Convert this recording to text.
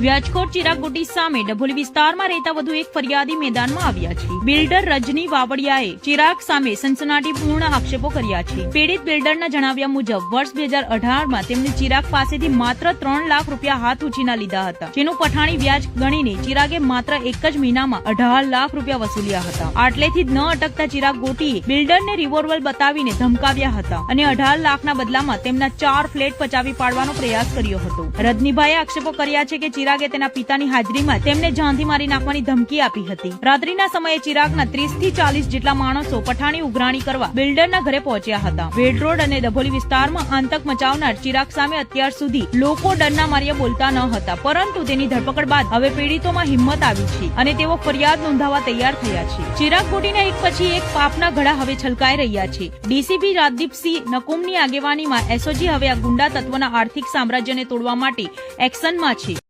વ્યાજખોર ચિરાગોટી સામે ડભોલી વિસ્તારમાં રહેતા વધુ એક ફરિયાદી મેદાનમાં આવ્યા છે. બિલ્ડર રજની વાવડિયાએ ચિરાગ સામે સનસનાટીપૂર્ણ આક્ષેપો કર્યા છે. પીડિત બિલ્ડરના જણાવ્યા મુજબ, વર્ષ બે હજાર અઢારમાં તેમણે ચિરાગ પાસેથી માત્ર ત્રણ લાખ રૂપિયા હાથ ઉછીના લીધા હતા. જેનું પઠાણી વ્યાજ ગણીને ચિરાગે માત્ર એક જ મહિનામાં અઢાર લાખ રૂપિયા વસૂલ્યા હતા. આટલેથી ન અટકતા ચિરાગ ગોટીએ બિલ્ડરને રિવોલ્વર બતાવીને ધમકાવ્યા હતા અને અઢાર લાખના બદલામાં તેમના ચાર ફ્લેટ પચાવી પાડવાનો પ્રયાસ કર્યો હતો. રજનીભાઈએ આક્ષેપો કર્યા છે કે ચિરાગે તેના પિતાની હાજરીમાં તેમને જાનથી મારી નાખવાની ધમકી આપી હતી. રાત્રિના સમયે ચિરાગના ત્રીસથી ચાલીસ જેટલા માણસો પઠાણી ઉઘરાણી કરવા બિલ્ડરના ઘરે પહોંચ્યા હતા. વેડ રોડ અને ડભોલી વિસ્તારમાં આતંક મચાવનાર ચિરાગ સામે અત્યાર સુધી લોકો ડરના માર્યા બોલતા ન હતા, પરંતુ તેની ધરપકડ બાદ હવે પીડિતોમાં હિંમત આવી છે અને તેઓ ફરિયાદ નોંધાવવા તૈયાર થયા છે. ચિરાગ ગોટીના એક પછી એક પાપના ઘડા હવે છલકાઈ રહ્યા છે. ડીસીપી રાજદીપસિંહ નકુમની આગેવાનીમાં એસઓજી હવે આ ગુંડા તત્વના આર્થિક સામ્રાજ્યને તોડવા માટે એક્શનમાં છે.